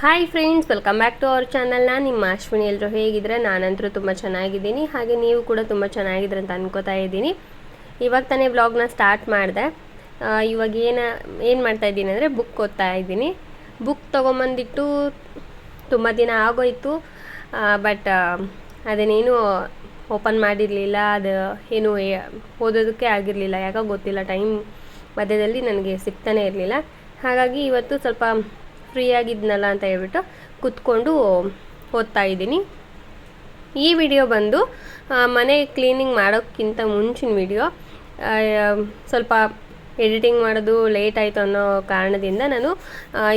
Hi friends welcome back to our channel ನಾನು ನಿಮ್ಮ ಅಶ್ವಿನಿ. ಎಲ್ಲರೂ ಹೇಗಿದ್ರೆ? ನಾನಂತರೂ ತುಂಬ ಚೆನ್ನಾಗಿದ್ದೀನಿ. ಹಾಗೆ ನೀವು ಕೂಡ ತುಂಬ ಚೆನ್ನಾಗಿದ್ರೆ ಅಂತ ಅನ್ಕೋತಾ ಇದ್ದೀನಿ. ಇವಾಗ ತಾನೇ ವ್ಲಾಗ್ನ ಸ್ಟಾರ್ಟ್ ಮಾಡಿದೆ. ಇವಾಗ ಏನು ಏನು ಮಾಡ್ತಾ ಇದ್ದೀನಿ ಅಂದರೆ ಬುಕ್ ಓದ್ತಾ ಇದ್ದೀನಿ. ಬುಕ್ ತೊಗೊಂಬಂದಿಟ್ಟು ತುಂಬ ದಿನ ಆಗೋಯ್ತು. ಬಟ್ ಅದನ್ನೇನು ಓಪನ್ ಮಾಡಿರಲಿಲ್ಲ. ಅದು ಏನು ಓದೋದಕ್ಕೆ ಆಗಿರಲಿಲ್ಲ. ಯಾಕೋ ಗೊತ್ತಿಲ್ಲ ಟೈಮ್ ಮಧ್ಯದಲ್ಲಿ ನನಗೆ ಸಿಗ್ತಾನೆ ಇರಲಿಲ್ಲ. ಹಾಗಾಗಿ ಇವತ್ತು ಸ್ವಲ್ಪ ಫ್ರೀ ಆಗಿದ್ನಲ್ಲ ಅಂತ ಹೇಳ್ಬಿಟ್ಟು ಕುತ್ಕೊಂಡು ಓದ್ತಾ ಇದ್ದೀನಿ. ಈ ವಿಡಿಯೋ ಬಂದು ಮನೆ ಕ್ಲೀನಿಂಗ್ ಮಾಡೋಕ್ಕಿಂತ ಮುಂಚಿನ ವಿಡಿಯೋ ಸ್ವಲ್ಪ ಎಡಿಟಿಂಗ್ ಮಾಡೋದು ಲೇಟ್ ಆಯಿತು ಅನ್ನೋ ಕಾರಣದಿಂದ ನಾನು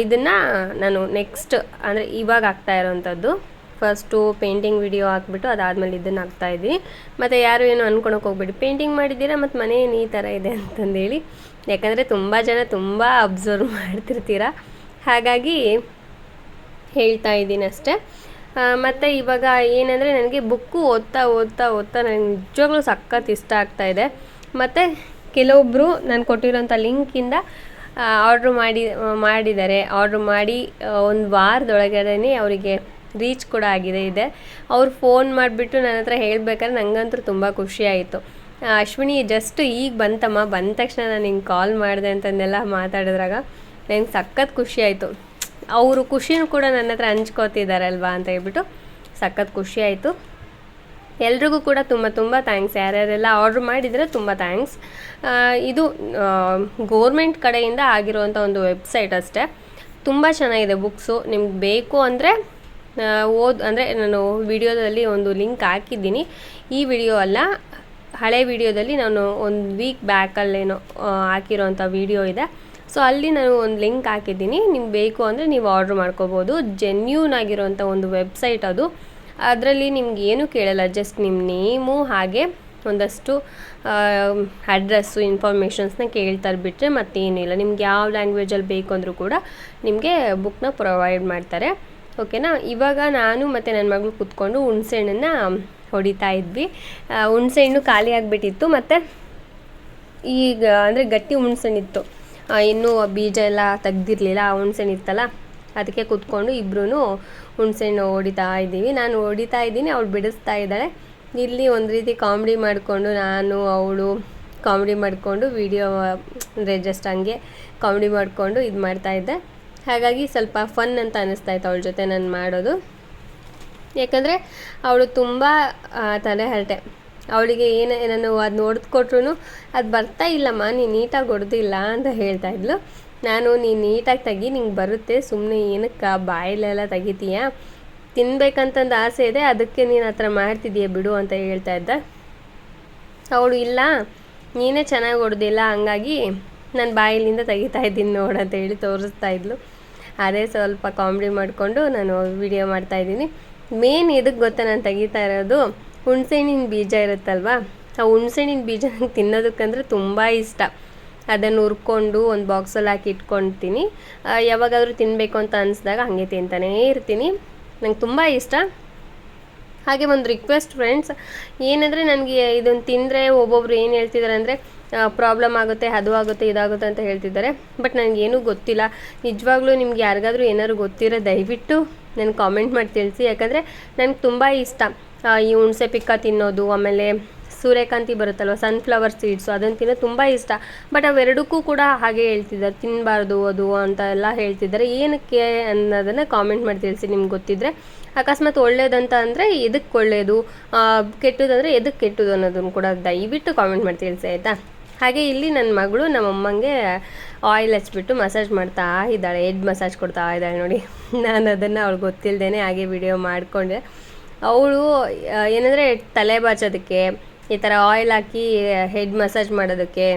ಇದನ್ನು ನಾನು ನೆಕ್ಸ್ಟ್, ಅಂದರೆ ಇವಾಗ ಆಗ್ತಾ ಇರೋವಂಥದ್ದು ಫಸ್ಟು ಪೇಂಟಿಂಗ್ ವಿಡಿಯೋ ಹಾಕ್ಬಿಟ್ಟು ಅದಾದಮೇಲೆ ಇದನ್ನು ಹಾಕ್ತಾ ಇದ್ದೀನಿ. ಮತ್ತು ಯಾರು ಏನು ಅಂದ್ಕೊಳಕ್ಕೆ ಹೋಗ್ಬೇಡಿ. ಪೇಂಟಿಂಗ್ ಮಾಡಿದ್ದೀರಾ ಮತ್ತು ಮನೆ ಏನು ಈ ಥರ ಇದೆ ಅಂತಂದೇಳಿ. ಯಾಕಂದರೆ ತುಂಬ ಜನ ತುಂಬ ಅಬ್ಸರ್ವ್ ಮಾಡ್ತಿರ್ತೀರ. ಹಾಗಾಗಿ ಹೇಳ್ತಾ ಇದ್ದೀನಿ ಅಷ್ಟೇ. ಮತ್ತು ಇವಾಗ ಏನಂದರೆ ನನಗೆ ಬುಕ್ಕು ಓದ್ತಾ ಓದ್ತಾ ಓದ್ತಾ ನನಗೆ ನಿಜವಾಗ್ಲೂ ಸಖತ್ ಇಷ್ಟ ಆಗ್ತಾ ಇದೆ. ಮತ್ತು ಕೆಲವೊಬ್ಬರು ನಾನು ಕೊಟ್ಟಿರೋಂಥ ಲಿಂಕಿಂದ ಆರ್ಡ್ರ್ ಮಾಡಿ, ಮಾಡಿದ್ದಾರೆ. ಆರ್ಡ್ರ್ ಮಾಡಿ ಒಂದು ವಾರದೊಳಗಡೆ ಅವರಿಗೆ ರೀಚ್ ಕೂಡ ಆಗಿದೆ ಇದೆ. ಅವ್ರು ಫೋನ್ ಮಾಡಿಬಿಟ್ಟು ನನ್ನ ಹತ್ರ ಹೇಳಬೇಕಾದ್ರೆ ನನಗಂತೂ ತುಂಬ ಖುಷಿಯಾಯಿತು ಅಶ್ವಿನಿ ಜಸ್ಟ್ ಈಗ ಬಂತಮ್ಮ. ಬಂದ ತಕ್ಷಣ ನಾನು ಹಿಂಗೆ ಕಾಲ್ ಮಾಡಿದೆ ಅಂತಂದೆಲ್ಲ ಮಾತಾಡಿದ್ರಾಗ. ನನಗೆ ಸಖತ್ ಖುಷಿ ಆಯಿತು. ಅವರು ಖುಷಿನೂ ಕೂಡ ನನ್ನ ಹತ್ರ ಹಂಚ್ಕೋತಿದ್ದಾರಲ್ವಾ ಅಂತ ಹೇಳ್ಬಿಟ್ಟು ಸಖತ್ ಖುಷಿ ಆಯಿತು. ಎಲ್ರಿಗೂ ಕೂಡ ತುಂಬ ತುಂಬ ಥ್ಯಾಂಕ್ಸ್. ಯಾರ್ಯಾರೆಲ್ಲ ಆರ್ಡ್ರ್ ಮಾಡಿದರೆ ತುಂಬ ಥ್ಯಾಂಕ್ಸ್. ಇದು ಗೋರ್ಮೆಂಟ್ ಕಡೆಯಿಂದ ಆಗಿರುವಂಥ ಒಂದು ವೆಬ್ಸೈಟ್ ಅಷ್ಟೇ. ತುಂಬ ಚೆನ್ನಾಗಿದೆ ಬುಕ್ಸು. ನಿಮ್ಗೆ ಬೇಕು ಅಂದರೆ ಓದ್, ಅಂದರೆ ನಾನು ವಿಡಿಯೋದಲ್ಲಿ ಒಂದು ಲಿಂಕ್ ಹಾಕಿದ್ದೀನಿ. ಈ ವಿಡಿಯೋ ಅಲ್ಲ, ಹಳೆ ವಿಡಿಯೋದಲ್ಲಿ ನಾನು ಒಂದು ವೀಕ್ ಬ್ಯಾಕಲ್ಲೇನೋ ಹಾಕಿರೋಂಥ ವಿಡಿಯೋ ಇದೆ. ಸೊ ಅಲ್ಲಿ ನಾನು ಒಂದು ಲಿಂಕ್ ಹಾಕಿದ್ದೀನಿ. ನಿಮ್ಗೆ ಬೇಕು ಅಂದರೆ ನೀವು ಆರ್ಡ್ರ್ ಮಾಡ್ಕೋಬೋದು. ಜೆನ್ಯೂನ್ ಆಗಿರೋಂಥ ಒಂದು ವೆಬ್ಸೈಟ್ ಅದು. ಅದರಲ್ಲಿ ನಿಮ್ಗೆ ಏನು ಕೇಳಲ್ಲ ಜಸ್ಟ್ ನಿಮ್ಮ ನೇಮು ಹಾಗೆ ಒಂದಷ್ಟು ಅಡ್ರೆಸ್ಸು ಇನ್ಫಾರ್ಮೇಷನ್ಸ್ನ ಕೇಳ್ತಾರೆ ಬಿಟ್ಟರೆ ಮತ್ತೇನಿಲ್ಲ ನಿಮ್ಗೆ ಯಾವ ಲ್ಯಾಂಗ್ವೇಜಲ್ಲಿ ಬೇಕು ಅಂದರೂ ಕೂಡ ನಿಮಗೆ ಬುಕ್ನ ಪ್ರೊವೈಡ್ ಮಾಡ್ತಾರೆ. ಓಕೆನಾ ಇವಾಗ ನಾನು ಮತ್ತು ನನ್ನ ಮಗಳು ಕೂತ್ಕೊಂಡು ಹುಣ್ಸೆಹಣ್ಣನ್ನು ಹೊಡಿತಾ ಇದ್ವಿ. ಹುಣ್ಸೆಹಣ್ಣು ಖಾಲಿ ಆಗಿಬಿಟ್ಟಿತ್ತು. ಮತ್ತು ಈಗ, ಅಂದರೆ ಗಟ್ಟಿ ಹುಣ್ಸೆಹಣ್ಣಿತ್ತು. ಇನ್ನೂ ಬೀಜ ಎಲ್ಲ ತೆಗ್ದಿರ್ಲಿಲ್ಲ, ಆ ಹುಣ್ಸೆಹಣ್ಣು ಇತ್ತಲ್ಲ? ಅದಕ್ಕೆ ಕೂತ್ಕೊಂಡು ಇಬ್ಬರೂ ಹುಣ್ಸೆಹಣ್ಣು ಹೊಡಿತಾ ಇದ್ದೀವಿ. ನಾನು ಹೊಡಿತಾ ಇದ್ದೀನಿ, ಅವಳು ಬಿಡಿಸ್ತಾ ಇದ್ದಾಳೆ. ಇಲ್ಲಿ ಒಂದು ರೀತಿ ಕಾಮಿಡಿ ಮಾಡಿಕೊಂಡು ನಾನು, ಅವಳು ಕಾಮಿಡಿ ಮಾಡಿಕೊಂಡು ವಿಡಿಯೋ, ಅಂದರೆ ಜಸ್ಟ್ ಹಂಗೆ ಕಾಮಿಡಿ ಮಾಡಿಕೊಂಡು ಇದು ಮಾಡ್ತಾ ಇದ್ದೆ. ಹಾಗಾಗಿ ಸ್ವಲ್ಪ ಫನ್ ಅಂತ ಅನ್ನಿಸ್ತಾ ಇತ್ತು ಅವಳ ಜೊತೆ ನಾನು ಮಾಡೋದು. ಯಾಕಂದರೆ ಅವಳು ತುಂಬ ತಲೆ ಹರಟೆ. ಅವಳಿಗೆ ಏನು ನಾನು ಅದು ನೋಡಿದ್ಕೊಟ್ರು ಅದು ಬರ್ತಾ ಇಲ್ಲಮ್ಮ, ನೀನು ನೀಟಾಗಿ ಹೊಡೆದಿಲ್ಲ ಅಂತ ಹೇಳ್ತಾ ಇದ್ಲು. ನಾನು ನೀನು ನೀಟಾಗಿ ತೆಗಿ, ನಿಂಗೆ ಬರುತ್ತೆ. ಸುಮ್ಮನೆ ಏನಕ್ಕೆ ಬಾಯಲ್ಲೆಲ್ಲ ತೆಗಿತೀಯ? ತಿನ್ಬೇಕಂತಂದು ಆಸೆ ಇದೆ, ಅದಕ್ಕೆ ನೀನು ಹತ್ರ ಥರ ಮಾಡ್ತಿದ್ದೀಯ ಬಿಡು ಅಂತ ಹೇಳ್ತಾ ಇದ್ದ. ಅವಳು, ಇಲ್ಲ, ನೀನೇ ಚೆನ್ನಾಗಿ ಹೊಡೆದಿಲ್ಲ, ಹಂಗಾಗಿ ನಾನು ಬಾಯಿಲಿಂದ ತೆಗಿತಾ ಇದ್ದೀನಿ ನೋಡು ಅಂತ ಹೇಳಿ ತೋರಿಸ್ತಾ ಇದ್ಲು. ಅದೇ ಸ್ವಲ್ಪ ಕಾಮಿಡಿ ಮಾಡಿಕೊಂಡು ನಾನು ವಿಡಿಯೋ ಮಾಡ್ತಾಯಿದ್ದೀನಿ ಮೇನ್ ಇದಕ್ಕೆ ಗೊತ್ತಾ ನಾನು ತೆಗಿತಾ ಇರೋದು? ಹುಣ್ಸೆಹಣ್ಣಿನ ಬೀಜ ಇರುತ್ತಲ್ವಾ? ಆ ಹುಣ್ಸೆಹಣ್ಣಿನ ಬೀಜ ನಂಗೆ ತಿನ್ನೋದಕ್ಕಂದ್ರೆ ತುಂಬ ಇಷ್ಟ. ಅದನ್ನು ಹುರ್ಕೊಂಡು ಒಂದು ಬಾಕ್ಸಲ್ಲಿ ಹಾಕಿ ಇಟ್ಕೊಳ್ತೀನಿ ಯಾವಾಗಾದರೂ ತಿನ್ನಬೇಕು ಅಂತ ಅನಿಸ್ದಾಗ ಹಾಗೆ ತಿಂತಾನೇ ಇರ್ತೀನಿ. ನಂಗೆ ತುಂಬ ಇಷ್ಟ. ಹಾಗೆ ಒಂದು ರಿಕ್ವೆಸ್ಟ್ ಫ್ರೆಂಡ್ಸ್ ಏನಂದರೆ ನನಗೆ ಇದನ್ನು ತಿಂದರೆ ಒಬ್ಬೊಬ್ರು ಏನು ಹೇಳ್ತಿದ್ದಾರೆ ಅಂದರೆ ಪ್ರಾಬ್ಲಮ್ ಆಗುತ್ತೆ, ಅದು ಆಗುತ್ತೆ, ಇದಾಗುತ್ತೆ ಅಂತ ಹೇಳ್ತಿದ್ದಾರೆ ಬಟ್ ನನಗೇನೂ ಗೊತ್ತಿಲ್ಲ. ನಿಜವಾಗ್ಲೂ ನಿಮ್ಗೆ ಯಾರಿಗಾದ್ರೂ ಏನಾದ್ರು ಗೊತ್ತಿರೋ ದಯವಿಟ್ಟು ನನಗೆ ಕಾಮೆಂಟ್ ಮಾಡಿ ತಿಳಿಸಿ. ಯಾಕಂದರೆ ನನಗೆ ತುಂಬ ಇಷ್ಟ ಈ ಹುಣಸೆ ಪಿಕ್ಕ ತಿನ್ನೋದು, ಆಮೇಲೆ ಸೂರ್ಯಕಾಂತಿ ಬರುತ್ತಲ್ವ ಸನ್ಫ್ಲವರ್ ಸೀಡ್ಸು ಅದನ್ನು ತಿನ್ನೋದು ತುಂಬ ಇಷ್ಟ. ಬಟ್ ಅವೆರಡಕ್ಕೂ ಕೂಡ ಹಾಗೆ ಹೇಳ್ತಿದ್ದಾರೆ ತಿನ್ನಬಾರ್ದು ಅದು ಅಂತ ಎಲ್ಲ ಹೇಳ್ತಿದ್ದಾರೆ. ಏನಕ್ಕೆ ಅನ್ನೋದನ್ನು ಕಾಮೆಂಟ್ ಮಾಡಿ ತಿಳಿಸಿ ನಿಮ್ಗೆ ಗೊತ್ತಿದ್ದರೆ ಅಕಸ್ಮಾತ್ ಒಳ್ಳೇದಂತ ಅಂದರೆ ಎದಕ್ಕೆ ಒಳ್ಳೆಯದು ಕೆಟ್ಟದಂದರೆ ಎದಕ್ಕೆ ಕೆಟ್ಟದು ಅನ್ನೋದನ್ನು ಕೂಡ ದಯವಿಟ್ಟು ಕಾಮೆಂಟ್ ಮಾಡಿ ತಿಳಿಸಿ, ಆಯಿತಾ? ಹಾಗೆ ಇಲ್ಲಿ ನನ್ನ ಮಗಳು ನಮ್ಮ ಅಮ್ಮಂಗೆ ಆಯಿಲ್ ಹಚ್ಬಿಟ್ಟು ಮಸಾಜ್ ಮಾಡ್ತಾ ಇದ್ದಾಳೆ ಹೆಡ್ ಮಸಾಜ್ ಕೊಡ್ತಾ ಇದ್ದಾಳೆ ನೋಡಿ. ನಾನು ಅದನ್ನು ಅವಳು ಗೊತ್ತಿಲ್ಲದೇ ಹಾಗೆ ವಿಡಿಯೋ ಮಾಡಿಕೊಂಡೆ. ಅವಳು ಏನಂದರೆ ತಲೆ ಬಾಚೋದಕ್ಕೆ, ಈ ಥರ ಆಯಿಲ್ ಹಾಕಿ ಹೆಡ್ ಮಸಾಜ್ ಮಾಡೋದಕ್ಕೆ,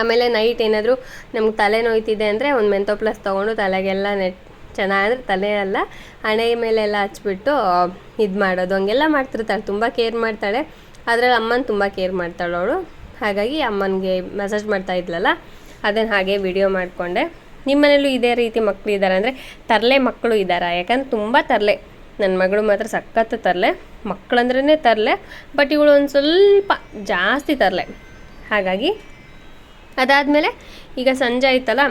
ಆಮೇಲೆ ನೈಟ್ ಏನಾದರೂ ನಮ್ಗೆ ತಲೆ ನೋಯ್ತಿದೆ ಅಂದರೆ ಒಂದು ಮೆಂತೋ ಪ್ಲಸ್ ತೊಗೊಂಡು ತಲೆಗೆಲ್ಲ ನೆಟ್, ಚೆನ್ನಾಗಿ ತಲೆ ಎಲ್ಲ ಹಣೆ ಮೇಲೆಲ್ಲ ಹಚ್ಬಿಟ್ಟು ಇದು ಮಾಡೋದು. ಹಂಗೆಲ್ಲ ಮಾಡ್ತಿರ್ತಾಳೆ, ತುಂಬ ಕೇರ್ ಮಾಡ್ತಾಳೆ. ಅದರಲ್ಲಿ ಅಮ್ಮನ ತುಂಬ ಕೇರ್ ಮಾಡ್ತಾಳೆ ಅವಳು. ಹಾಗಾಗಿ ಅಮ್ಮನಿಗೆ ಮಸಾಜ್ ಮಾಡ್ತಾ ಇದ್ಲಲ್ಲ. ಅದನ್ನು ಹಾಗೆ ವಿಡಿಯೋ ಮಾಡಿಕೊಂಡೆ. ನಿಮ್ಮನೇಲೂ ಇದೇ ರೀತಿ ಮಕ್ಕಳು ಇದ್ದಾರೆ ಅಂದರೆ ತರಲೆ ಮಕ್ಕಳು ಇದ್ದಾರಾ ಯಾಕಂದ್ರೆ ತುಂಬ ತರಲೆ. ನನ್ನ ಮಗಳು ಮಾತ್ರ ಸಖತ್ತು ತರಲೆ. ಮಕ್ಕಳಂದ್ರೇ ತರಲೆ ಬಟ್ ಇವಳು ಒಂದು ಸ್ವಲ್ಪ ಜಾಸ್ತಿ ತರಲೆ. ಹಾಗಾಗಿ ಅದಾದಮೇಲೆ ಈಗ ಸಂಜೆ ಆಯ್ತಲ್ಲ,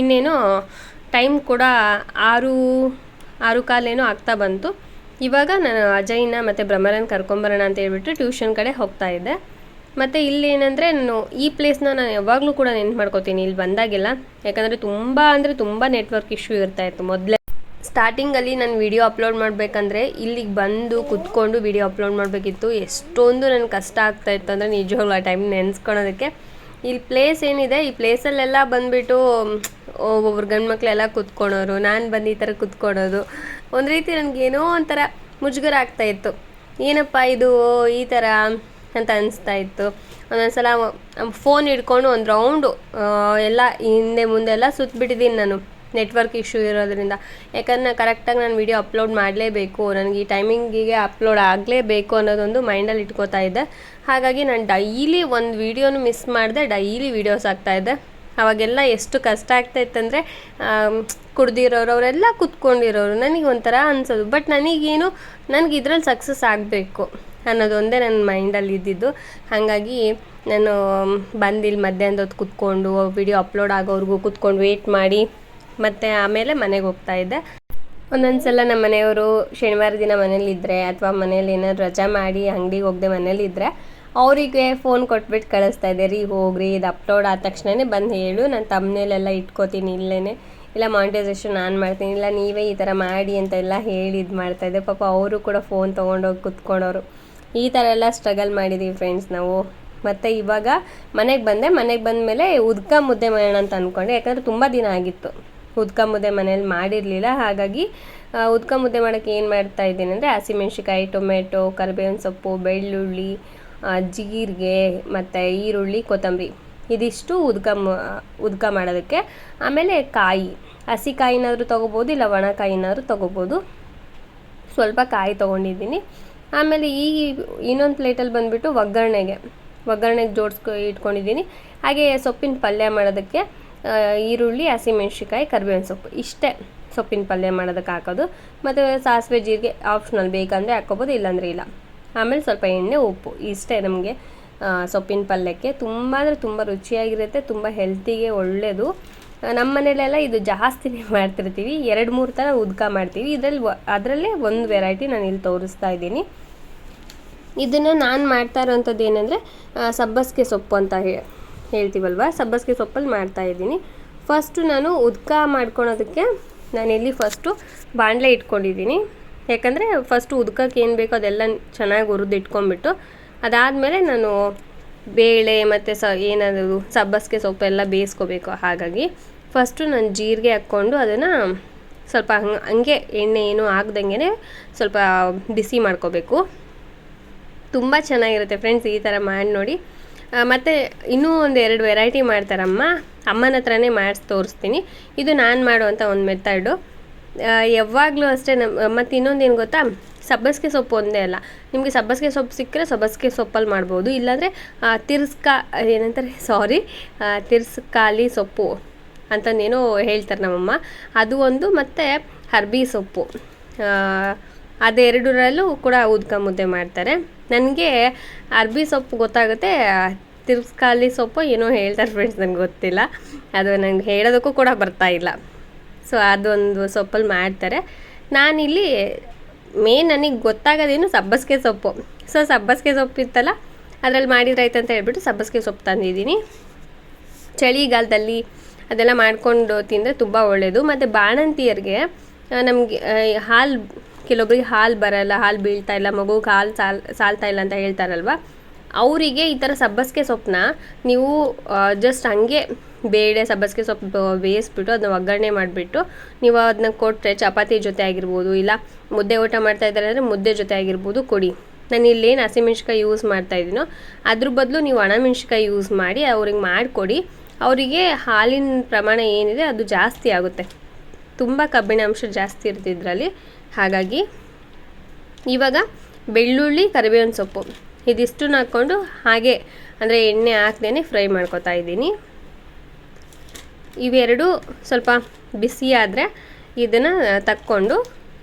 ಇನ್ನೇನು ಟೈಮ್ ಕೂಡ ಆರು ಆರು ಕಾಲೇನೋ ಆಗ್ತಾ ಬಂತು. ಇವಾಗ ನಾನು ಅಜಯ್ನ ಮತ್ತು ಭ್ರಮರನ್ ಕರ್ಕೊಂಬರೋಣ ಅಂತ ಹೇಳ್ಬಿಟ್ಟು ಟ್ಯೂಷನ್ ಕಡೆ ಹೋಗ್ತಾ ಇದ್ದೆ. ಮತ್ತು ಇಲ್ಲಿ ಏನಂದರೆ ನಾನು ಈ ಪ್ಲೇಸ್ನ ನಾನು ಯಾವಾಗಲೂ ಕೂಡ ನೆನ್ಪು ಮಾಡ್ಕೋತೀನಿ. ಇಲ್ಲಿ ಬಂದಾಗೆಲ್ಲ, ಯಾಕಂದರೆ ತುಂಬ ಅಂದರೆ ತುಂಬ ನೆಟ್ವರ್ಕ್ ಇಶ್ಯೂ ಇರ್ತಾ ಇತ್ತು. ಮೊದಲೇ ಸ್ಟಾರ್ಟಿಂಗಲ್ಲಿ ನಾನು ವಿಡಿಯೋ ಅಪ್ಲೋಡ್ ಮಾಡಬೇಕಂದ್ರೆ ಇಲ್ಲಿಗೆ ಬಂದು ಕುತ್ಕೊಂಡು ವಿಡಿಯೋ ಅಪ್ಲೋಡ್ ಮಾಡಬೇಕಿತ್ತು. ಎಷ್ಟೊಂದು ನನಗೆ ಕಷ್ಟ ಆಗ್ತಾ ಇತ್ತು ಅಂದರೆ ನಿಜವಾಗ್ಲೂ ಆ ಟೈಮ್ ನೆನೆಸ್ಕೊಳೋದಕ್ಕೆ. ಇಲ್ಲಿ ಪ್ಲೇಸ್ ಏನಿದೆ, ಈ ಪ್ಲೇಸಲ್ಲೆಲ್ಲ ಬಂದುಬಿಟ್ಟು ಒಬ್ಬೊಬ್ರು ಗಂಡು ಮಕ್ಕಳೆಲ್ಲ ಕುತ್ಕೊಳೋರು, ನಾನು ಬಂದು ಈ ಥರ ಕುತ್ಕೊಳೋದು. ಒಂದು ರೀತಿ ನನಗೇನೋ ಒಂಥರ ಮುಜುಗರ ಆಗ್ತಾಯಿತ್ತು ಏನಪ್ಪ ಇದು, ಈ ಥರ ಅಂತ ಅನಿಸ್ತಾ ಇತ್ತು. ಒಂದೊಂದು ಸಲ ಫೋನ್ ಹಿಡ್ಕೊಂಡು ಒಂದು ರೌಂಡು ಎಲ್ಲ ಹಿಂದೆ ಮುಂದೆ ಎಲ್ಲ ಸುತ್ತಬಿಟ್ಟಿದ್ದೀನಿ ನಾನು. ನೆಟ್ವರ್ಕ್ ಇಶ್ಯೂ ಇರೋದ್ರಿಂದ. ಯಾಕಂದ್ರೆ ಕರೆಕ್ಟಾಗಿ ನಾನು ವಿಡಿಯೋ ಅಪ್ಲೋಡ್ ಮಾಡಲೇಬೇಕು. ನನಗೆ ಈ ಟೈಮಿಂಗಿಗೆ ಅಪ್ಲೋಡ್ ಆಗಲೇಬೇಕು ಅನ್ನೋದೊಂದು ಮೈಂಡಲ್ಲಿ ಇಟ್ಕೋತಾ ಇದ್ದೆ. ಹಾಗಾಗಿ ನಾನು ಡೈಲಿ ಒಂದು ವೀಡಿಯೋನು ಮಿಸ್ ಮಾಡಿದೆ ಡೈಲಿ ವೀಡಿಯೋಸ್ ಆಗ್ತಾಯಿದ್ದೆ ಅವಾಗೆಲ್ಲ ಎಷ್ಟು ಕಷ್ಟ ಆಗ್ತಾ ಇತ್ತಂದರೆ ಕುಡ್ದಿರೋರು ಅವರೆಲ್ಲ ಕುತ್ಕೊಂಡಿರೋರು. ನನಗೆ ಒಂಥರ ಅನ್ಸೋದು. ಬಟ್ ನನಗೇನು, ನನಗೆ ಇದ್ರಲ್ಲಿ ಸಕ್ಸಸ್ ಆಗಬೇಕು. ಅನ್ನೋದೊಂದೇ ನನ್ನ ಮೈಂಡಲ್ಲಿ ಇದ್ದಿದ್ದು. ಹಾಗಾಗಿ ನಾನು ಬಂದಿಲ್ಲಿ ಮಧ್ಯಾಹ್ನದ ಹೊತ್ತು ಕುತ್ಕೊಂಡು ವಿಡಿಯೋ ಅಪ್ಲೋಡ್ ಆಗೋವರೆಗೂ ಕುತ್ಕೊಂಡು ವೇಟ್ ಮಾಡಿ ಮತ್ತು ಆಮೇಲೆ ಮನೆಗೆ ಹೋಗ್ತಾ ಇದ್ದೆ. ಒಂದೊಂದು ಸಲ ನಮ್ಮ ಮನೆಯವರು ಶನಿವಾರ ದಿನ ಮನೇಲಿದ್ದರೆ ಅಥವಾ ಮನೇಲಿ ಏನಾದ್ರು ರಜಾ ಮಾಡಿ ಅಂಗಡಿಗೆ ಹೋಗದೆ ಮನೇಲಿದ್ದರೆ ಅವರಿಗೆ ಫೋನ್ ಕೊಟ್ಬಿಟ್ಟು ಕಳಿಸ್ತಾ ಇದ್ದೆ. ರೀ, ಹೋಗ್ರಿ, ಇದು ಅಪ್ಲೋಡ್ ಆದ ತಕ್ಷಣವೇ ಬಂದು ಹೇಳು. ನಾನು ತಮ್ಮನೇಲೆಲ್ಲ ಇಟ್ಕೋತೀನಿ ಇಲ್ಲೇ ಇಲ್ಲ ಮಾಂಟೈಸೇಷನ್ ನಾನು ಮಾಡ್ತೀನಿ. ಇಲ್ಲ ನೀವೇ ಈ ಥರ ಮಾಡಿ ಅಂತೆಲ್ಲ ಹೇಳಿ ಇದು ಮಾಡ್ತಾಯಿದ್ದೆ ಪಾಪ ಅವರು ಕೂಡ ಫೋನ್ ತೊಗೊಂಡೋಗಿ ಕುತ್ಕೊಂಡವರು. ಈ ಥರ ಎಲ್ಲ ಸ್ಟ್ರಗಲ್ ಮಾಡಿದ್ದೀವಿ ಫ್ರೆಂಡ್ಸ್ ನಾವು. ಮತ್ತು ಇವಾಗ ಮನೆಗೆ ಬಂದೆ, ಮನೆಗೆ ಬಂದ ಮೇಲೆ ಉದ್ಕ ಮುದ್ದೆ ಮಾಡೋಣ ಅಂತ ಅಂದ್ಕೊಂಡೆ ಯಾಕಂದರೆ ತುಂಬ ದಿನ ಆಗಿತ್ತು. ಉದ್ಕ ಮುದ್ದೆ ಮನೇಲಿ ಮಾಡಿರಲಿಲ್ಲ. ಹಾಗಾಗಿ ಉದ್ಕ ಮುದ್ದೆ ಮಾಡೋಕ್ಕೆ ಏನು ಮಾಡ್ತಾ ಇದ್ದೀನಿ ಅಂದರೆ ಹಸಿಮೆಣ್ಸಿಕಾಯಿ ಟೊಮೆಟೊ, ಕರಿಬೇವಿನ ಸೊಪ್ಪು, ಬೆಳ್ಳುಳ್ಳಿ ಜೀರಿಗೆ, ಮತ್ತು ಈರುಳ್ಳಿ, ಕೊತ್ತಂಬರಿ. ಇದಿಷ್ಟು ಉದ್ಕ ಉದ್ಕ ಮಾಡೋದಕ್ಕೆ. ಆಮೇಲೆ ಕಾಯಿ. ಹಸಿ ಕಾಯಿನಾದರೂ ತೊಗೋಬೋದು, ಇಲ್ಲ ಒಣ ಕಾಯಿನಾದರೂ ತೊಗೋಬೋದು. ಸ್ವಲ್ಪ ಕಾಯಿ ತೊಗೊಂಡಿದ್ದೀನಿ. ಆಮೇಲೆ ಈ ಇನ್ನೊಂದು ಪ್ಲೇಟಲ್ಲಿ ಬಂದುಬಿಟ್ಟು ಒಗ್ಗರಣೆಗೆ. ಒಗ್ಗರಣೆಗೆ ಜೋಡಿಸ್ಕೊ ಇಟ್ಕೊಂಡಿದ್ದೀನಿ. ಹಾಗೆ ಸೊಪ್ಪಿನ ಪಲ್ಯ ಮಾಡೋದಕ್ಕೆ ಈರುಳ್ಳಿ ಹಸಿಮೆಣ್ಸಿಕಾಯಿ ಕರಿಬೇವಿನ ಸೊಪ್ಪು. ಇಷ್ಟೇ ಸೊಪ್ಪಿನ ಪಲ್ಯ ಮಾಡೋದಕ್ಕೆ ಹಾಕೋದು. ಮತ್ತು ಸಾಸಿವೆ ಜೀರಿಗೆ ಆಪ್ಷನಲ್ ಬೇಕಂದರೆ ಹಾಕ್ಕೋಬೋದು, ಇಲ್ಲಾಂದರೆ ಇಲ್ಲ. ಆಮೇಲೆ ಸ್ವಲ್ಪ ಎಣ್ಣೆ, ಉಪ್ಪು. ಇಷ್ಟೇ ನಮಗೆ ಸೊಪ್ಪಿನ ಪಲ್ಯಕ್ಕೆ. ತುಂಬ ಅಂದರೆ ತುಂಬ ರುಚಿಯಾಗಿರುತ್ತೆ, ತುಂಬ ಹೆಲ್ತಿಗೆ ಒಳ್ಳೆಯದು ನಮ್ಮ ಮನೇಲೆಲ್ಲ ಇದು ಜಾಸ್ತಿನೇ ಮಾಡ್ತಿರ್ತೀವಿ. ಎರಡು ಮೂರು ಥರ ಉದ್ಕ ಮಾಡ್ತೀವಿ. ಇದರಲ್ಲಿ ಅದರಲ್ಲೇ ಒಂದು ವೆರೈಟಿ ನಾನು ಇಲ್ಲಿ ತೋರಿಸ್ತಾ ಇದ್ದೀನಿ. ಇದನ್ನು ನಾನು ಮಾಡ್ತಾ ಇರೋವಂಥದ್ದು ಏನಂದರೆ ಸಬ್ಬಸಿಗೆ ಸೊಪ್ಪು ಅಂತ ಹೇಳ್ತೀವಲ್ವ? ಸಬ್ಬಸಿಗೆ ಸೊಪ್ಪಲ್ಲಿ ಮಾಡ್ತಾ ಇದ್ದೀನಿ. ಫಸ್ಟು ನಾನು ಉದ್ಕ ಮಾಡ್ಕೊಳೋದಕ್ಕೆ ನಾನಿಲ್ಲಿ ಫಸ್ಟು ಬಾಣಲೆ ಇಟ್ಕೊಂಡಿದ್ದೀನಿ. ಯಾಕಂದರೆ ಫಸ್ಟು ಉದ್ಕಕ್ಕೆ ಏನು ಬೇಕೋ ಅದೆಲ್ಲ ಚೆನ್ನಾಗಿ ಹುರಿದು ಇಟ್ಕೊಂಡ್ಬಿಟ್ಟು, ಅದಾದಮೇಲೆ ನಾನು ಬೇಳೆ ಮತ್ತು ಸ ಏನದು ಸಬ್ಬಸಿಗೆ ಸೊಪ್ಪೆಲ್ಲ ಬೇಯಿಸ್ಕೋಬೇಕು. ಹಾಗಾಗಿ ಫಸ್ಟು ನಾನು ಜೀರಿಗೆ ಹಾಕ್ಕೊಂಡು ಅದನ್ನು ಸ್ವಲ್ಪ ಹಂಗೆ ಹಂಗೆ ಎಣ್ಣೆ ಏನು ಆಗ್ದಂಗೆ ಸ್ವಲ್ಪ ಬಿಸಿ ಮಾಡ್ಕೋಬೇಕು. ತುಂಬ ಚೆನ್ನಾಗಿರುತ್ತೆ ಫ್ರೆಂಡ್ಸ್ ಈ ಥರ ಮಾಡಿ ನೋಡಿ. ಮತ್ತು ಇನ್ನೂ ಒಂದು ಎರಡು ವೆರೈಟಿ ಮಾಡ್ತಾರಮ್ಮ. ಅಮ್ಮನ ಹತ್ರನೇ ಮಾಡಿಸಿ ತೋರಿಸ್ತೀನಿ. ಇದು ನಾನು ಮಾಡುವಂಥ ಒಂದು ಮೆಥಡು ಯಾವಾಗಲೂ ಅಷ್ಟೇ ನಮ್ಮ ಮತ್ತು ಇನ್ನೊಂದು ಏನು ಗೊತ್ತಾ? ಸಬ್ಬಸಿಗೆ ಸೊಪ್ಪು ಒಂದೇ ಅಲ್ಲ. ನಿಮಗೆ ಸಬ್ಬಸಿಗೆ ಸೊಪ್ಪು ಸಿಕ್ಕರೆ ಸಬ್ಬಸಿಗೆ ಸೊಪ್ಪಲ್ಲಿ ಮಾಡ್ಬೋದು. ಇಲ್ಲಾಂದರೆ ತಿರ್ಸ್ಕ, ಏನಂತಾರೆ ಸಾರಿ ತಿರ್ಸ್ಕಾಲಿ ಸೊಪ್ಪು ಅಂತಂದೇನೋ ಹೇಳ್ತಾರೆ ನಮ್ಮಮ್ಮ. ಅದು ಒಂದು ಮತ್ತು ಅರ್ಬಿ ಸೊಪ್ಪು. ಅದೆರಡರಲ್ಲೂ ಕೂಡ ಉದ್ಕ ಮುದ್ದೆ ಮಾಡ್ತಾರೆ. ನನಗೆ ಅರ್ಬಿ ಸೊಪ್ಪು ಗೊತ್ತಾಗುತ್ತೆ. ತಿರ್ಸ್ಕಾಲಿ ಸೊಪ್ಪು ಏನೋ ಹೇಳ್ತಾರೆ ಫ್ರೆಂಡ್ಸ್ ನನಗೆ ಗೊತ್ತಿಲ್ಲ. ಅದು ನಂಗೆ ಹೇಳೋದಕ್ಕೂ ಕೂಡ ಬರ್ತಾ ಇಲ್ಲ. ಸೊ ಅದೊಂದು ಸೊಪ್ಪಲ್ಲಿ ಮಾಡ್ತಾರೆ. ನಾನಿಲ್ಲಿ ಮೇನ್ ನನಗೆ ಗೊತ್ತಾಗೋದೇನು ಸಬ್ಬಸಿಗೆ ಸೊಪ್ಪು. ಸೊ ಸಬ್ಬಸಿಗೆ ಸೊಪ್ಪು ಇತ್ತಲ್ಲ, ಅದರಲ್ಲಿ ಮಾಡಿದ್ರಾಯ್ತು ಅಂತ ಹೇಳ್ಬಿಟ್ಟು ಸಬ್ಬಸಿಗೆ ಸೊಪ್ಪು ತಂದಿದ್ದೀನಿ. ಚಳಿಗಾಲದಲ್ಲಿ ಅದೆಲ್ಲ ಮಾಡ್ಕೊಂಡು ತಿಂದರೆ ತುಂಬ ಒಳ್ಳೆಯದು ಮತ್ತು ಬಾಣಂತಿಯರಿಗೆ ನಮಗೆ ಹಾಲು, ಕೆಲವೊಬ್ರಿಗೆ ಹಾಲು ಬರಲ್ಲ, ಹಾಲು ಬೀಳ್ತಾ ಇಲ್ಲ, ಮಗುಗೆ ಹಾಲು ಸಾಲ್, ಸಾಲ್ತಾ ಇಲ್ಲ ಅಂತ ಹೇಳ್ತಾರಲ್ವ? ಅವರಿಗೆ ಈ ಥರ ಸಬ್ಬಸಿಗೆ ಸೊಪ್ಪನ್ನ ನೀವು ಜಸ್ಟ್ ಹಂಗೆ ಬೇಳೆ ಸಬ್ಬಸಿಗೆ ಸೊಪ್ಪು ಬೇಯಿಸ್ಬಿಟ್ಟು ಅದನ್ನ ಒಗ್ಗರಣೆ ಮಾಡಿಬಿಟ್ಟು ನೀವು ಅದನ್ನ ಕೊಟ್ಟರೆ ಚಪಾತಿ ಜೊತೆ ಆಗಿರ್ಬೋದು ಇಲ್ಲ ಮುದ್ದೆ ಊಟ ಮಾಡ್ತಾ ಇದ್ದಾರೆ ಅಂದರೆ ಮುದ್ದೆ ಜೊತೆ ಆಗಿರ್ಬೋದು ಕೊಡಿ. ನಾನು ಇಲ್ಲೇನು ಹಸಿಮೆಣ್ಸಿಕಾಯಿ ಯೂಸ್ ಮಾಡ್ತಾ ಇದ್ದೀನೋ. ಅದ್ರ ಬದಲು ನೀವು ಒಣಮೆಣ್ಸಿಕಾಯಿ ಯೂಸ್ ಮಾಡಿ ಅವ್ರಿಗೆ ಮಾಡಿಕೊಡಿ. ಅವರಿಗೆ ಹಾಲಿನ ಪ್ರಮಾಣ ಏನಿದೆ ಅದು ಜಾಸ್ತಿ ಆಗುತ್ತೆ. ತುಂಬ ಕಬ್ಬಿಣ ಅಂಶ ಜಾಸ್ತಿ ಇರ್ತಿದ್ರಲ್ಲಿ ಹಾಗಾಗಿ ಇವಾಗ ಬೆಳ್ಳುಳ್ಳಿ, ಕರಿಬೇವಿನ ಸೊಪ್ಪು. ಇದಿಷ್ಟನ್ನು ಹಾಕ್ಕೊಂಡು ಹಾಗೆ ಅಂದರೆ ಎಣ್ಣೆ ಹಾಕ್ದೇ ಫ್ರೈ ಮಾಡ್ಕೊತಾ ಇದ್ದೀನಿ. ಇವೆರಡು ಸ್ವಲ್ಪ ಬಿಸಿ ಆದರೆ ಇದನ್ನು ತಕ್ಕೊಂಡು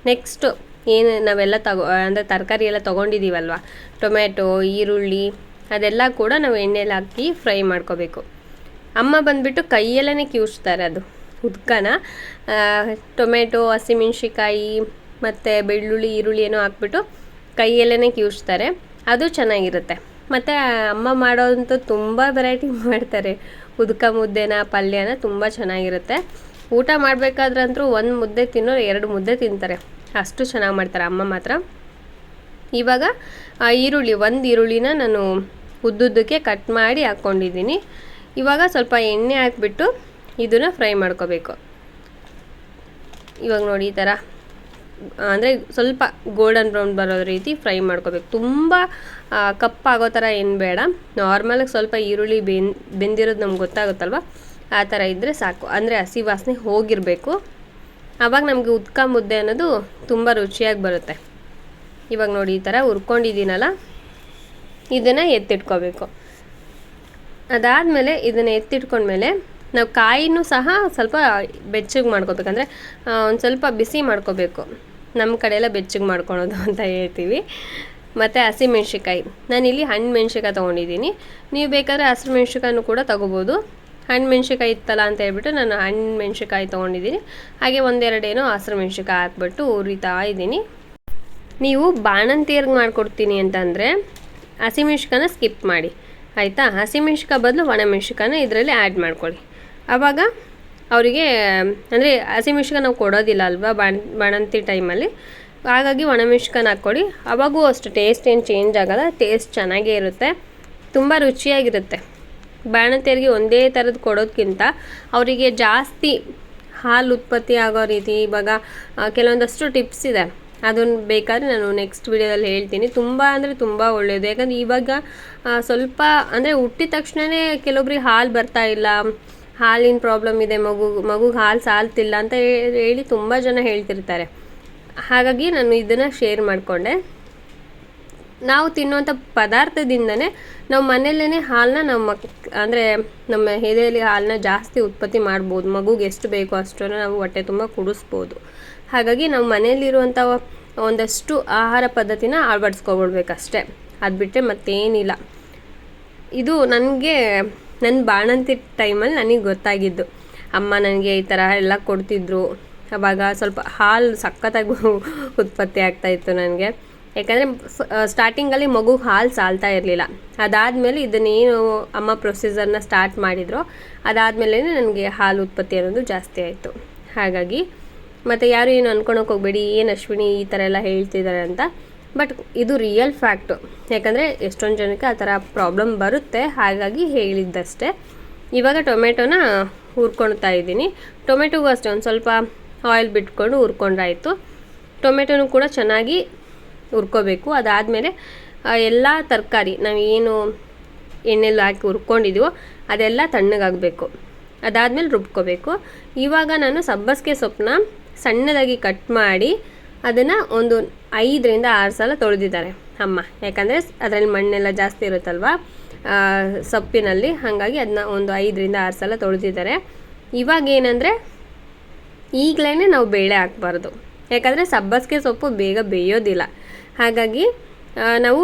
ನೆಕ್ಸ್ಟು ಏನು ನಾವೆಲ್ಲ ತಗೋ, ಅಂದರೆ ತರಕಾರಿ ಎಲ್ಲ ತೊಗೊಂಡಿದ್ದೀವಲ್ವ ಟೊಮೆಟೊ ಈರುಳ್ಳಿ, ಅದೆಲ್ಲ ಕೂಡ ನಾವು ಎಣ್ಣೆಲಿ ಹಾಕಿ ಫ್ರೈ ಮಾಡ್ಕೋಬೇಕು. ಅಮ್ಮ ಬಂದುಬಿಟ್ಟು ಕೈಯಲ್ಲೇ ಕಿವುಚ್ತಾರೆ ಅದು, ಉದ್ಕನ. ಟೊಮೆಟೊ ಹಸಿಮೆಣ್ಸಿಕಾಯಿ ಮತ್ತು ಬೆಳ್ಳುಳ್ಳಿ, ಈರುಳ್ಳಿ ಏನೋ ಹಾಕ್ಬಿಟ್ಟು ಕೈಯಲ್ಲೇ ಕಿವುಚ್ತಾರೆ ಅದು ಚೆನ್ನಾಗಿರುತ್ತೆ. ಮತ್ತು ಅಮ್ಮ ಮಾಡೋದಂತೂ ತುಂಬ ವೆರೈಟಿ ಮಾಡ್ತಾರೆ. ಉದ್ಕ ಮುದ್ದೆನ, ಪಲ್ಯನ ತುಂಬ ಚೆನ್ನಾಗಿರುತ್ತೆ. ಊಟ ಮಾಡಬೇಕಾದ್ರಂತೂ ಒಂದು ಮುದ್ದೆ ತಿನ್ನೋರು ಎರಡು ಮುದ್ದೆ ತಿಂತಾರೆ. ಅಷ್ಟು ಚೆನ್ನಾಗಿ ಮಾಡ್ತಾರೆ ಅಮ್ಮ ಮಾತ್ರ. ಇವಾಗ ಈರುಳ್ಳಿ, ಒಂದು ಈರುಳ್ಳಿನ ನಾನು ಉದ್ದುದ್ದಕ್ಕೆ ಕಟ್ ಮಾಡಿ ಹಾಕ್ಕೊಂಡಿದ್ದೀನಿ ಇವಾಗ ಸ್ವಲ್ಪ ಎಣ್ಣೆ ಹಾಕ್ಬಿಟ್ಟು ಇದನ್ನು ಫ್ರೈ ಮಾಡ್ಕೋಬೇಕು. ಇವಾಗ ನೋಡಿ ಈ ಥರ ಅಂದರೆ ಸ್ವಲ್ಪ ಗೋಲ್ಡನ್ ಬ್ರೌನ್ ಬರೋ ರೀತಿ ಫ್ರೈ ಮಾಡ್ಕೋಬೇಕು. ತುಂಬ ಕಪ್ಪಾಗೋ ಥರ ಏನು ಬೇಡ. ನಾರ್ಮಲಾಗಿ ಸ್ವಲ್ಪ ಈರುಳ್ಳಿ ಬೆನ್ ಬೆಂದಿರೋದು ನಮ್ಗೆ ಗೊತ್ತಾಗುತ್ತಲ್ವ? ಆ ಥರ ಇದ್ದರೆ ಸಾಕು. ಅಂದರೆ ಹಸಿ ವಾಸನೆ ಹೋಗಿರಬೇಕು. ಆವಾಗ ನಮಗೆ ಉದ್ಕ ಮುದ್ದೆ ಅನ್ನೋದು ತುಂಬ ರುಚಿಯಾಗಿ ಬರುತ್ತೆ. ಇವಾಗ ನೋಡಿ ಈ ಥರ ಹುರ್ಕೊಂಡಿದ್ದೀನಲ್ಲ? ಇದನ್ನು ಎತ್ತಿಟ್ಕೋಬೇಕು. ಅದಾದಮೇಲೆ ಇದನ್ನು ಎತ್ತಿಟ್ಕೊಂಡ್ಮೇಲೆ ನಾವು ಕಾಯಿನೂ ಸಹ ಸ್ವಲ್ಪ ಬೆಚ್ಚಗೆ ಮಾಡ್ಕೋಬೇಕಂದ್ರೆ ಒಂದು ಸ್ವಲ್ಪ ಬಿಸಿ ಮಾಡ್ಕೋಬೇಕು. ನಮ್ಮ ಕಡೆಯೆಲ್ಲ ಬೆಚ್ಚಗೆ ಮಾಡ್ಕೊಳೋದು ಅಂತ ಹೇಳ್ತೀವಿ. ಮತ್ತು ಹಸಿಮೆಣ್ಸಿಕಾಯಿ ನಾನಿಲ್ಲಿ ಹಣ್ಣು ಮೆಣ್ಸಿಕಾಯಿ ತೊಗೊಂಡಿದ್ದೀನಿ. ನೀವು ಬೇಕಾದರೆ ಹಸಿರು ಮೆಣ್ಸಿಕಾಯನ್ನು ಕೂಡ ತೊಗೋಬೋದು. ಹಣ್ಣು ಮೆಣ್ಸಿಕಾಯಿ ಇತ್ತಲ್ಲ ಅಂತ ಹೇಳ್ಬಿಟ್ಟು ನಾನು ಹಣ್ಣು ಮೆಣ್ಸಿಕಾಯಿ ತೊಗೊಂಡಿದ್ದೀನಿ. ಹಾಗೆ ಒಂದೆರಡೇನು ಹಸಿರು ಮೆಣ್ಸಿಕಾಯಿ ಹಾಕ್ಬಿಟ್ಟು ಉರಿತಾ ಇದ್ದೀನಿ. ನೀವು ಬಾಣಂತಿಯರ್ಗೆ ಮಾಡಿಕೊಡ್ತೀನಿ ಅಂತಂದರೆ ಹಸಿಮೆಣ್ಸಿಕಾನ ಸ್ಕಿಪ್ ಮಾಡಿ. ಆಯಿತಾ? ಹಸಿಮೆಣ್ಸಿಕಾಯಿ ಬದಲು ಒಣಮೆಣ್ಸಿಕಾನ ಇದರಲ್ಲಿ ಆ್ಯಡ್ ಮಾಡ್ಕೊಳ್ಳಿ. ಆವಾಗ ಅವರಿಗೆ, ಅಂದರೆ ಹಸಿಮೆಣ್ಸಿಕಾಯಿ ನಾವು ಕೊಡೋದಿಲ್ಲ ಅಲ್ವಾ ಬಾಣ್, ಬಾಣಂತಿ ಟೈಮಲ್ಲಿ ಹಾಗಾಗಿ ಒಣಮೆಣ್ಸಿಕಾಯಿ ಹಾಕ್ಕೊಡಿ. ಅವಾಗೂ ಅಷ್ಟು ಟೇಸ್ಟ್ ಏನು ಚೇಂಜ್ ಆಗಲ್ಲ ಟೇಸ್ಟ್ ಚೆನ್ನಾಗೇ ಇರುತ್ತೆ. ತುಂಬ ರುಚಿಯಾಗಿರುತ್ತೆ. ಬಾಣಂತಿಯರಿಗೆ ಒಂದೇ ಥರದ್ದು ಕೊಡೋದಕ್ಕಿಂತ ಅವರಿಗೆ ಜಾಸ್ತಿ ಹಾಲು ಉತ್ಪತ್ತಿ ಆಗೋ ರೀತಿ ಇವಾಗ ಕೆಲವೊಂದಷ್ಟು ಟಿಪ್ಸ್ ಇದೆ. ಅದನ್ನು ಬೇಕಾದರೆ ನಾನು ನೆಕ್ಸ್ಟ್ ವಿಡಿಯೋದಲ್ಲಿ ಹೇಳ್ತೀನಿ. ತುಂಬ ಅಂದರೆ ತುಂಬ ಒಳ್ಳೆಯದು ಯಾಕಂದರೆ ಇವಾಗ ಸ್ವಲ್ಪ ಅಂದರೆ ಹುಟ್ಟಿದ ತಕ್ಷಣವೇ ಕೆಲವೊಬ್ರಿಗೆ ಹಾಲು ಬರ್ತಾ ಇಲ್ಲ. ಹಾಲಿನ ಪ್ರಾಬ್ಲಮ್ ಇದೆ, ಮಗು, ಮಗುಗೆ ಹಾಲು ಸಾಲ್ತಿಲ್ಲ ಅಂತ ಹೇಳಿ ತುಂಬ ಜನ ಹೇಳ್ತಿರ್ತಾರೆ. ಹಾಗಾಗಿ ನಾನು ಇದನ್ನು ಶೇರ್ ಮಾಡಿಕೊಂಡೆ. ನಾವು ತಿನ್ನುವಂಥ ಪದಾರ್ಥದಿಂದನೇ ನಾವು ಮನೆಯಲ್ಲೇ ಹಾಲನ್ನ ನಮ್ಮ ಮಕ್, ಅಂದರೆ ನಮ್ಮ ಎದೆಯಲ್ಲಿ ಹಾಲನ್ನ ಜಾಸ್ತಿ ಉತ್ಪತ್ತಿ ಮಾಡ್ಬೋದು. ಮಗುಗೆ ಎಷ್ಟು ಬೇಕೋ ಅಷ್ಟನ್ನು ನಾವು ಹೊಟ್ಟೆ ತುಂಬ ಕುಡಿಸ್ಬೋದು. ಹಾಗಾಗಿ ನಾವು ಮನೆಯಲ್ಲಿರುವಂಥ ಒಂದಷ್ಟು ಆಹಾರ ಪದ್ಧತಿನ ಅಳವಡಿಸ್ಕೊಬಿಡ್ಬೇಕಷ್ಟೆ ಅದು ಬಿಟ್ಟರೆ ಮತ್ತೇನಿಲ್ಲ. ಇದು ನನಗೆ ನನ್ನ ಬಾಣಂತಿ ಟೈಮಲ್ಲಿ ನನಗೆ ಗೊತ್ತಾಗಿದ್ದು. ಅಮ್ಮ ನನಗೆ ಈ ಥರ ಎಲ್ಲ ಕೊಡ್ತಿದ್ರು. ಅವಾಗ ಸ್ವಲ್ಪ ಹಾಲು ಸಖತ್ತಾಗಿ ಉತ್ಪತ್ತಿ ಆಗ್ತಾ ಇತ್ತು ನನಗೆ. ಯಾಕಂದರೆ ಸ್ಟಾರ್ಟಿಂಗಲ್ಲಿ ಮಗು ಹಾಲು ಸಾಲ್ತಾ ಇರಲಿಲ್ಲ. ಅದಾದಮೇಲೆ ಇದನ್ನೇನು ಅಮ್ಮ ಪ್ರೊಸೀಜರ್ನ ಸ್ಟಾರ್ಟ್ ಮಾಡಿದ್ರು. ಅದಾದಮೇಲೆ ನನಗೆ ಹಾಲು ಉತ್ಪತ್ತಿ ಅನ್ನೋದು ಜಾಸ್ತಿ ಆಯಿತು. ಹಾಗಾಗಿ ಮತ್ತು ಯಾರು ಏನು ಅನ್ಕೊಳಕ್ಕೆ ಹೋಗಬೇಡಿ, ಏನು ಅಶ್ವಿನಿ ಈ ಥರ ಎಲ್ಲ ಹೇಳ್ತಿದ್ದಾರೆ ಅಂತ. ಬಟ್ ಇದು ರಿಯಲ್ ಫ್ಯಾಕ್ಟು ಯಾಕಂದರೆ ಎಷ್ಟೊಂದು ಜನಕ್ಕೆ ಆ ಥರ ಪ್ರಾಬ್ಲಮ್ ಬರುತ್ತೆ. ಹಾಗಾಗಿ ಹೇಳಿದ್ದಷ್ಟೇ. ಇವಾಗ ಟೊಮೆಟೊನ ಹುರ್ಕೊಳ್ತಾ ಇದ್ದೀನಿ. ಟೊಮೆಟೊಗೂ ಅಷ್ಟೇ, ಒಂದು ಸ್ವಲ್ಪ ಆಯಿಲ್ ಬಿಟ್ಕೊಂಡು ಹುರ್ಕೊಂಡ್ರಾಯ್ತು. ಟೊಮೆಟೊನೂ ಕೂಡ ಚೆನ್ನಾಗಿ ಹುರ್ಕೋಬೇಕು. ಅದಾದಮೇಲೆ ಎಲ್ಲ ತರಕಾರಿ ನಾವು ಏನು ಎಣ್ಣೆಲಿ ಹಾಕಿ ಹುರ್ಕೊಂಡಿದ್ದೀವೋ ಅದೆಲ್ಲ ತಣ್ಣಗಾಗಬೇಕು. ಅದಾದಮೇಲೆ ರುಬ್ಕೋಬೇಕು. ಇವಾಗ ನಾನು ಸಬ್ಬಸಿಗೆ ಸೊಪ್ಪನ್ನ ಸಣ್ಣದಾಗಿ ಕಟ್ ಮಾಡಿ ಅದನ್ನು ಒಂದು ಐದರಿಂದ ಆರು ಸಲ ತೊಳೆದಿದ್ದಾರೆ ಅಮ್ಮ. ಯಾಕಂದರೆ ಅದರಲ್ಲಿ ಮಣ್ಣೆಲ್ಲ ಜಾಸ್ತಿ ಇರುತ್ತಲ್ವ? ಸೊಪ್ಪಿನಲ್ಲಿ. ಹಾಗಾಗಿ ಅದನ್ನ ಒಂದು ಐದರಿಂದ ಆರು ಸಲ ತೊಳೆದಿದ್ದಾರೆ. ಇವಾಗ ಏನಂದರೆ ಈಗಲೇ ನಾವು ಬೇಳೆ ಹಾಕ್ಬಾರ್ದು. ಯಾಕಂದರೆ ಸಬ್ಬಸಿಗೆ ಸೊಪ್ಪು ಬೇಗ ಬೇಯೋದಿಲ್ಲ. ಹಾಗಾಗಿ ನಾವು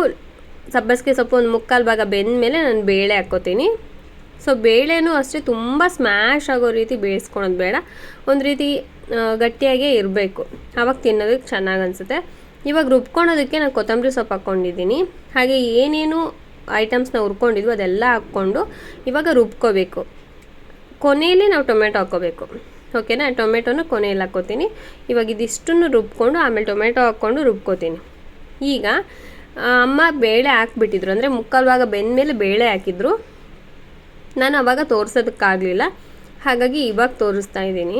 ಸಬ್ಬಸಿಗೆ ಸೊಪ್ಪು ಒಂದು ಮುಕ್ಕಾಲು ಭಾಗ ಬೆಂದ ಮೇಲೆ ನಾನು ಬೇಳೆ ಹಾಕ್ಕೋತೀನಿ. ಸೊ ಬೇಳೆನೂ ಅಷ್ಟೇ ತುಂಬ ಸ್ಮ್ಯಾಶ್ ಆಗೋ ರೀತಿ ಬೇಯಿಸ್ಕೊಳೋದು ಬೇಡ. ಒಂದು ರೀತಿ ಗಟ್ಟಿಯಾಗೇ ಇರಬೇಕು. ಆವಾಗ ತಿನ್ನೋದಕ್ಕೆ ಚೆನ್ನಾಗಿ ಅನಿಸುತ್ತೆ. ಇವಾಗ ರುಬ್ಕೊಳೋದಕ್ಕೆ ನಾನು ಕೊತ್ತಂಬರಿ ಸೊಪ್ಪು ಹಾಕ್ಕೊಂಡಿದ್ದೀನಿ. ಹಾಗೆ ಏನೇನು ಐಟಮ್ಸ್ನ ಹುರ್ಕೊಂಡಿದ್ವು ಅದೆಲ್ಲ ಹಾಕ್ಕೊಂಡು ಇವಾಗ ರುಬ್ಕೋಬೇಕು. ಕೊನೆಯಲ್ಲಿ ನಾವು ಟೊಮೆಟೊ ಹಾಕ್ಕೋಬೇಕು. ಓಕೆನಾ? ಟೊಮೆಟೊನ ಕೊನೆಯಲ್ಲಿ ಹಾಕ್ಕೋತೀನಿ. ಇವಾಗ ಇದಿಷ್ಟನ್ನು ರುಬ್ಕೊಂಡು ಆಮೇಲೆ ಟೊಮೆಟೊ ಹಾಕ್ಕೊಂಡು ರುಬ್ಕೋತೀನಿ. ಈಗ ಅಮ್ಮ ಬೇಳೆ ಹಾಕ್ಬಿಟ್ಟಿದ್ರು. ಅಂದರೆ ಮುಕ್ಕಾಲು ಭಾಗ ಬೆಂದಮೇಲೆ ಬೇಳೆ ಹಾಕಿದ್ರು. ನಾನು ಅವಾಗ ತೋರಿಸೋದಕ್ಕಾಗಲಿಲ್ಲ. ಹಾಗಾಗಿ ಇವಾಗ ತೋರಿಸ್ತಾ ಇದ್ದೀನಿ.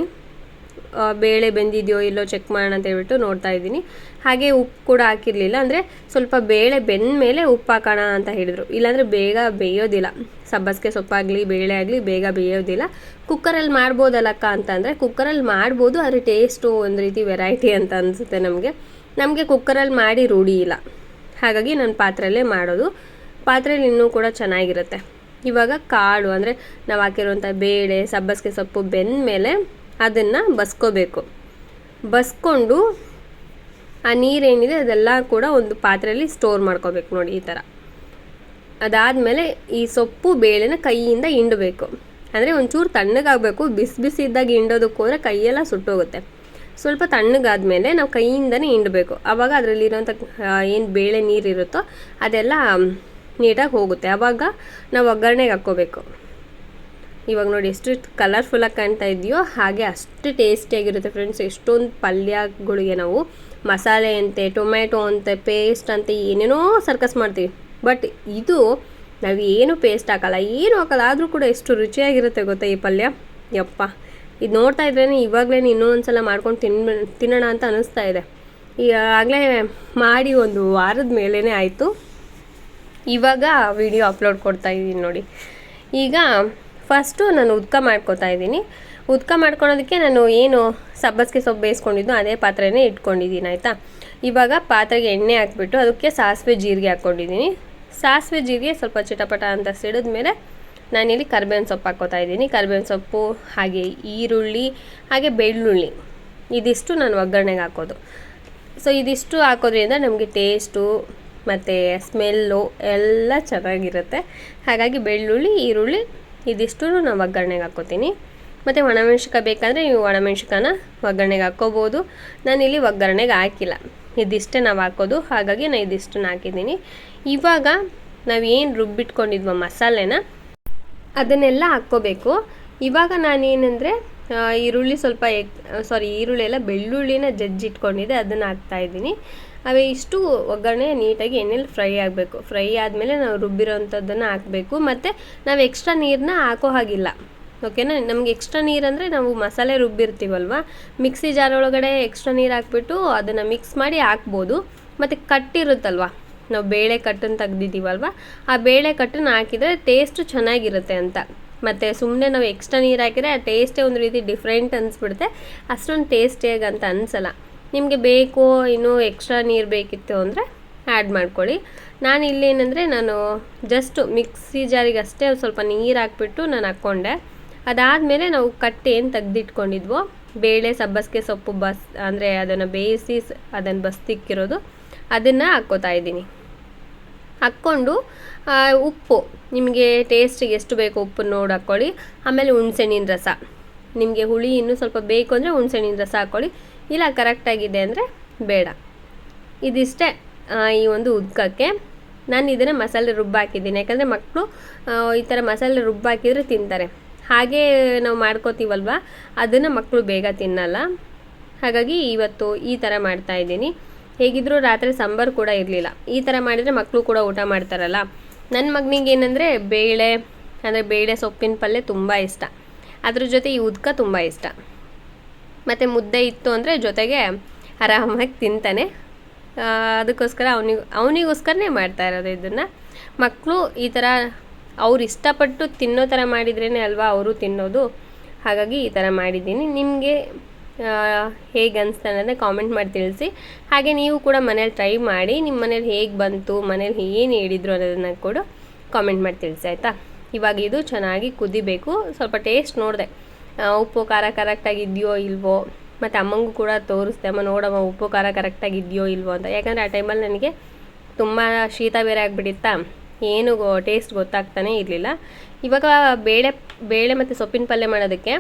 ಬೇಳೆ ಬೆಂದಿದೆಯೋ ಇಲ್ಲೋ ಚೆಕ್ ಮಾಡೋಣ ಅಂತ ಹೇಳ್ಬಿಟ್ಟು ನೋಡ್ತಾ ಇದ್ದೀನಿ. ಹಾಗೆ ಉಪ್ಪು ಕೂಡ ಹಾಕಿರಲಿಲ್ಲ. ಅಂದರೆ ಸ್ವಲ್ಪ ಬೇಳೆ ಬೆಂದ ಮೇಲೆ ಉಪ್ಪು ಹಾಕೋಣ ಅಂತ ಹೇಳಿದರು. ಇಲ್ಲಾಂದರೆ ಬೇಗ ಬೇಯೋದಿಲ್ಲ. ಸಬ್ಬಸಿಗೆ ಸೊಪ್ಪಾಗಲಿ, ಬೇಳೆ ಆಗಲಿ, ಬೇಗ ಬೇಯೋದಿಲ್ಲ. ಕುಕ್ಕರಲ್ಲಿ ಮಾಡ್ಬೋದಲ್ಲಕ್ಕ ಅಂತಂದರೆ, ಕುಕ್ಕರಲ್ಲಿ ಮಾಡ್ಬೋದು, ಆದರೆ ಟೇಸ್ಟು ಒಂದು ರೀತಿ ವೆರೈಟಿ ಅಂತ ಅನಿಸುತ್ತೆ ನಮಗೆ. ನಮಗೆ ಕುಕ್ಕರಲ್ಲಿ ಮಾಡಿ ರೂಢಿ ಇಲ್ಲ. ಹಾಗಾಗಿ ನಾನು ಪಾತ್ರೆಯಲ್ಲೇ ಮಾಡೋದು. ಪಾತ್ರೆಯಲ್ಲಿ ಇನ್ನೂ ಕೂಡ ಚೆನ್ನಾಗಿರುತ್ತೆ. ಇವಾಗ ಕಾಳು, ಅಂದರೆ ನಾವು ಹಾಕಿರುವಂಥ ಬೇಳೆ, ಸಬ್ಬಸಿಗೆ ಸೊಪ್ಪು ಬೆಂದ ಮೇಲೆ ಅದನ್ನು ಬಸ್ಕೋಬೇಕು. ಬಸ್ಕೊಂಡು ಆ ನೀರೇನಿದೆ ಅದೆಲ್ಲ ಕೂಡ ಒಂದು ಪಾತ್ರೆಯಲ್ಲಿ ಸ್ಟೋರ್ ಮಾಡ್ಕೋಬೇಕು ನೋಡಿ ಈ ಥರ ಅದಾದಮೇಲೆ ಈ ಸೊಪ್ಪು ಬೇಳೆನ ಕೈಯಿಂದ ಹಿಂಡಬೇಕು. ಅಂದರೆ ಒಂಚೂರು ತಣ್ಣಗಾಗಬೇಕು. ಬಿಸಿ ಬಿಸಿ ಇದ್ದಾಗ ಹಿಂಡೋದಕ್ಕೆ ಹೋದರೆ ಕೈಯೆಲ್ಲ ಸುಟ್ಟೋಗುತ್ತೆ. ಸ್ವಲ್ಪ ತಣ್ಣಗಾದ್ಮೇಲೆ ನಾವು ಕೈಯಿಂದನೇ ಹಿಂಡಬೇಕು. ಆವಾಗ ಅದರಲ್ಲಿರೋಂಥ ಏನು ಬೇಳೆ ನೀರಿರುತ್ತೋ ಅದೆಲ್ಲ ನೀಟಾಗಿ ಹೋಗುತ್ತೆ. ಆವಾಗ ನಾವು ಒಗ್ಗರಣೆಗೆ ಹಾಕ್ಕೋಬೇಕು. ಇವಾಗ ನೋಡಿ ಎಷ್ಟು ಕಲರ್ಫುಲ್ಲಾಗಿ ಕಾಣ್ತಾ ಇದೆಯೋ ಹಾಗೆ ಅಷ್ಟು ಟೇಸ್ಟಿಯಾಗಿರುತ್ತೆ ಫ್ರೆಂಡ್ಸ್ ಎಷ್ಟೊಂದು ಪಲ್ಯಗಳಿಗೆ ನಾವು ಮಸಾಲೆ ಅಂತೆ, ಟೊಮ್ಯಾಟೊ ಅಂತೆ ಪೇಸ್ಟ್ ಅಂತೆ ಏನೇನೋ ಸರ್ಕಸ್ ಮಾಡ್ತೀವಿ. ಬಟ್ ಇದು ನಾವು ಏನು ಪೇಸ್ಟ್ ಹಾಕಲ್ಲ, ಏನು ಹಾಕಲ್ಲ, ಆದರೂ ಕೂಡ ಎಷ್ಟು ರುಚಿಯಾಗಿರುತ್ತೆ ಗೊತ್ತಾ ಈ ಪಲ್ಯ? ಯಪ್ಪ. ಇದು ನೋಡ್ತಾ ಇದ್ರೇ ಇವಾಗಲೇ ಇನ್ನೂ ಒಂದು ಸಲ ಮಾಡ್ಕೊಂಡು ತಿನ್, ತಿನ್ನೋಣ ಅಂತ ಅನ್ನಿಸ್ತಾ ಇದೆ. ಈಗಾಗಲೇ ಮಾಡಿ ಒಂದು ವಾರದ ಮೇಲೇ ಆಯಿತು. ಇವಾಗ ವಿಡಿಯೋ ಅಪ್ಲೋಡ್ ಕೊಡ್ತಾ ಇದ್ದೀನಿ ನೋಡಿ. ಈಗ ಫಸ್ಟು ನಾನು ಉದ್ಕ ಮಾಡ್ಕೊತಾ ಇದ್ದೀನಿ ಉದ್ಕ ಮಾಡ್ಕೊಳೋದಕ್ಕೆ ನಾನು ಏನು ಸಬ್ಬಸ್ಗೆ ಸೊಪ್ಪು ಬೇಯಿಸ್ಕೊಂಡಿದ್ದು ಅದೇ ಪಾತ್ರೆನೇ ಇಟ್ಕೊಂಡಿದ್ದೀನಿ ಆಯಿತಾ? ಇವಾಗ ಪಾತ್ರೆಗೆ ಎಣ್ಣೆ ಹಾಕ್ಬಿಟ್ಟು ಅದಕ್ಕೆ ಸಾಸಿವೆ ಜೀರಿಗೆ ಹಾಕ್ಕೊಂಡಿದ್ದೀನಿ ಸಾಸಿವೆ ಜೀರಿಗೆ, ಸ್ವಲ್ಪ ಚಿಟಪಟ ಅಂತ ಸಿಡಿದ ಮೇಲೆ ನಾನಿಲ್ಲಿ ಕರ್ಬೇವಿನ ಸೊಪ್ಪು ಹಾಕ್ಕೋತಾ ಇದ್ದೀನಿ. ಕರ್ಬೇವಿನ ಸೊಪ್ಪು, ಹಾಗೆ ಈರುಳ್ಳಿ, ಹಾಗೆ ಬೆಳ್ಳುಳ್ಳಿ. ಇದಿಷ್ಟು ನಾನು ಒಗ್ಗರಣೆಗೆ ಹಾಕೋದು. ಸೊ ಇದಿಷ್ಟು ಹಾಕೋದ್ರಿಂದ ನಮಗೆ ಟೇಸ್ಟು ಮತ್ತು ಸ್ಮೆಲ್ಲು ಎಲ್ಲ ಚೆನ್ನಾಗಿರುತ್ತೆ. ಹಾಗಾಗಿ ಬೆಳ್ಳುಳ್ಳಿ, ಈರುಳ್ಳಿ ಇದಿಷ್ಟು ನಾನು ಒಗ್ಗರಣೆಗೆ ಹಾಕೋತೀನಿ ಮತ್ತು ಒಣಮೆಣ್ಸಿಕಾಯಿ ಬೇಕಂದರೆ ನೀವು ಒಣಮೆಣ್ಸಿಕಾನ ಒಗ್ಗರಣೆಗೆ ಹಾಕ್ಕೋಬೋದು. ನಾನಿಲ್ಲಿ ಒಗ್ಗರಣೆಗೆ ಹಾಕಿಲ್ಲ. ಇದಿಷ್ಟೇ ನಾವು ಹಾಕೋದು. ಹಾಗಾಗಿ ನಾನು ಇದಿಷ್ಟನ್ನು ಹಾಕಿದ್ದೀನಿ. ಇವಾಗ ನಾವು ಏನು ರುಬ್ಬಿಟ್ಕೊಂಡಿದ್ವೋ ಮಸಾಲೆನ, ಅದನ್ನೆಲ್ಲ ಹಾಕ್ಕೋಬೇಕು. ಇವಾಗ ನಾನೇನಂದರೆ ಈರುಳ್ಳಿ ಸ್ವಲ್ಪ ಎಕ್ ಸಾರಿ ಈರುಳ್ಳಿ ಎಲ್ಲ ಬೆಳ್ಳುಳ್ಳಿನ ಜಜ್ಜಿಟ್ಕೊಂಡಿದ್ದೆ ಅದನ್ನು ಹಾಕ್ತಾಯಿದ್ದೀನಿ ಅವೇ ಇಷ್ಟು ಒಗ್ಗರಣೆ ನೀಟಾಗಿ ಎಣ್ಣೆಲಿ ಫ್ರೈ ಆಗಬೇಕು. ಫ್ರೈ ಆದಮೇಲೆ ನಾವು ರುಬ್ಬಿರೋವಂಥದ್ದನ್ನು ಹಾಕಬೇಕು. ಮತ್ತು ನಾವು ಎಕ್ಸ್ಟ್ರಾ ನೀರನ್ನ ಹಾಕೋ ಹಾಗಿಲ್ಲ. ಓಕೆನಾ ನಮ್ಗೆ ಎಕ್ಸ್ಟ್ರಾ ನೀರು ಅಂದರೆ ನಾವು ಮಸಾಲೆ ರುಬ್ಬಿರ್ತೀವಲ್ವ? ಮಿಕ್ಸಿ ಜಾರ್ ಒಳಗಡೆ ಎಕ್ಸ್ಟ್ರಾ ನೀರು ಹಾಕ್ಬಿಟ್ಟು ಅದನ್ನು ಮಿಕ್ಸ್ ಮಾಡಿ ಹಾಕ್ಬೋದು. ಮತ್ತು ಕಟ್ಟಿರುತ್ತಲ್ವ ನಾವು ಬೇಳೆ ಕಟ್ಟನ್ನು ತೆಗ್ದಿದ್ದೀವಲ್ವ? ಆ ಬೇಳೆ ಕಟ್ಟನ್ನು ಹಾಕಿದರೆ ಟೇಸ್ಟು ಚೆನ್ನಾಗಿರುತ್ತೆ ಅಂತ. ಮತ್ತು ಸುಮ್ಮನೆ ನಾವು ಎಕ್ಸ್ಟ್ರಾ ನೀರು ಹಾಕಿದರೆ ಆ ಟೇಸ್ಟೇ ಒಂದು ರೀತಿ ಡಿಫ್ರೆಂಟ್ ಅನಿಸ್ಬಿಡುತ್ತೆ. ಅಷ್ಟೊಂದು ಟೇಸ್ಟಿಯಾಗಿ ಅಂತ ಅನಿಸಲ್ಲ. ನಿಮಗೆ ಬೇಕು ಇನ್ನೂ ಎಕ್ಸ್ಟ್ರಾ ನೀರು ಬೇಕಿತ್ತು ಅಂದರೆ ಆ್ಯಡ್ ಮಾಡ್ಕೊಳ್ಳಿ. ನಾನು ಇಲ್ಲೇನೆಂದರೆ ನಾನು ಜಸ್ಟ್ ಮಿಕ್ಸಿ ಜಾರಿಗೆ ಅಷ್ಟೇ ಸ್ವಲ್ಪ ನೀರು ಹಾಕ್ಬಿಟ್ಟು ನಾನು ಹಾಕ್ಕೊಂಡೆ. ಅದಾದಮೇಲೆ ನಾವು ಕಟ್ಟಿ ಏನು ತೆಗ್ದಿಟ್ಕೊಂಡಿದ್ವೋ. ಬೇಳೆ, ಸಬ್ಬಸಿಗೆ ಸೊಪ್ಪು ಬಸ್, ಅಂದರೆ ಅದನ್ನು ಬೇಯಿಸಿ ಅದನ್ನು ಬಸ್ತಿಕ್ಕಿರೋದು, ಅದನ್ನು ಹಾಕ್ಕೋತಾ ಇದ್ದೀನಿ. ಹಾಕ್ಕೊಂಡು ಉಪ್ಪು. ನಿಮಗೆ ಟೇಸ್ಟಿಗೆ ಎಷ್ಟು ಬೇಕು ಉಪ್ಪು ನೋಡಿ ಹಾಕ್ಕೊಳ್ಳಿ. ಆಮೇಲೆ ಹುಣ್ಸೆಹಣ್ಣಿನ ರಸ. ನಿಮಗೆ ಹುಳಿ ಇನ್ನೂ ಸ್ವಲ್ಪ ಬೇಕು ಅಂದರೆ ಹುಣ್ಸೆಹಣ್ಣಿನ ರಸ ಹಾಕ್ಕೊಳ್ಳಿ. ಇಲ್ಲ ಕರೆಕ್ಟಾಗಿದೆ ಅಂದರೆ ಬೇಡ. ಇದಿಷ್ಟೇ ಈ ಒಂದು ಉದ್ಕಕ್ಕೆ. ನಾನು ಇದನ್ನು ಮಸಾಲೆ ರುಬ್ಬಾಕಿದ್ದೀನಿ. ಯಾಕಂದರೆ ಮಕ್ಕಳು ಈ ಥರ ಮಸಾಲೆ ರುಬ್ಬ ಹಾಕಿದರೆ ತಿಂತಾರೆ. ಹಾಗೆ ನಾವು ಮಾಡ್ಕೋತೀವಲ್ವ? ಅದನ್ನು ಮಕ್ಕಳು ಬೇಗ ತಿನ್ನಲ್ಲ. ಹಾಗಾಗಿ ಇವತ್ತು ಈ ಥರ ಮಾಡ್ತಾ ಇದ್ದೀನಿ. ಹೇಗಿದ್ದರೂ ರಾತ್ರಿ ಸಾಂಬಾರು ಕೂಡ ಇರಲಿಲ್ಲ. ಈ ಥರ ಮಾಡಿದರೆ ಮಕ್ಕಳು ಕೂಡ ಊಟ ಮಾಡ್ತಾರಲ್ಲ. ನನ್ನ ಮಗನಿಗೆ ಏನಂದರೆ ಬೇಳೆ, ಅಂದರೆ ಬೇಳೆ ಸೊಪ್ಪಿನ ಪಲ್ಯ ತುಂಬ ಇಷ್ಟ. ಅದ್ರ ಜೊತೆ ಈ ಉದ್ಕ ತುಂಬ ಇಷ್ಟ. ಮತ್ತು ಮುದ್ದೆ ಇತ್ತು ಅಂದರೆ ಜೊತೆಗೆ ಆರಾಮಾಗಿ ತಿಂತಾನೆ. ಅದಕ್ಕೋಸ್ಕರ ಅವನಿಗೆ, ಅವನಿಗೋಸ್ಕರನೇ ಮಾಡ್ತಾ ಇರೋದು ಇದನ್ನು. ಮಕ್ಕಳು ಈ ಥರ ಅವ್ರು ಇಷ್ಟಪಟ್ಟು ತಿನ್ನೋ ಥರ ಮಾಡಿದ್ರೇ ಅಲ್ವಾ ಅವರು ತಿನ್ನೋದು? ಹಾಗಾಗಿ ಈ ಥರ ಮಾಡಿದ್ದೀನಿ. ನಿಮಗೆ ಹೇಗೆ ಅನಿಸ್ತಾ ಅನ್ನೋದನ್ನ ಕಾಮೆಂಟ್ ಮಾಡಿ ತಿಳಿಸಿ. ಹಾಗೆ ನೀವು ಕೂಡ ಮನೇಲಿ ಟ್ರೈ ಮಾಡಿ, ನಿಮ್ಮ ಮನೇಲಿ ಹೇಗೆ ಬಂತು, ಮನೇಲಿ ಏನು ಹೇಳಿದ್ರು ಅನ್ನೋದನ್ನು ಕೂಡ ಕಾಮೆಂಟ್ ಮಾಡಿ ತಿಳಿಸಿ, ಆಯಿತಾ? ಇವಾಗ ಇದು ಚೆನ್ನಾಗಿ ಕುದಿಬೇಕು. ಸ್ವಲ್ಪ ಟೇಸ್ಟ್ ನೋಡಿದೆ. ಉಪ್ಪು ಖಾರ ಕರೆಕ್ಟಾಗಿದೆಯೋ ಇಲ್ವೋ? ಮತ್ತು ಅಮ್ಮಂಗೂ ಕೂಡ ತೋರಿಸ್ದೆ, ಅಮ್ಮ ನೋಡಮ್ಮ, ಉಪ್ಪು ಖಾರ ಕರೆಕ್ಟಾಗಿದೆಯೋ ಇಲ್ವೋ? ಅಂತ. ಯಾಕಂದರೆ ಆ ಟೈಮಲ್ಲಿ ನನಗೆ ತುಂಬ ಶೀತ ಬೇರೆ ಆಗಿಬಿಟ್ಟಿತ್ತಾ? ಏನು ಟೇಸ್ಟ್ ಗೊತ್ತಾಗ್ತಾನೆ ಇರಲಿಲ್ಲ. ಇವಾಗ ಬೇಳೆ ಬೇಳೆ ಮತ್ತು ಸೊಪ್ಪಿನ ಪಲ್ಯ ಮಾಡೋದಕ್ಕೆ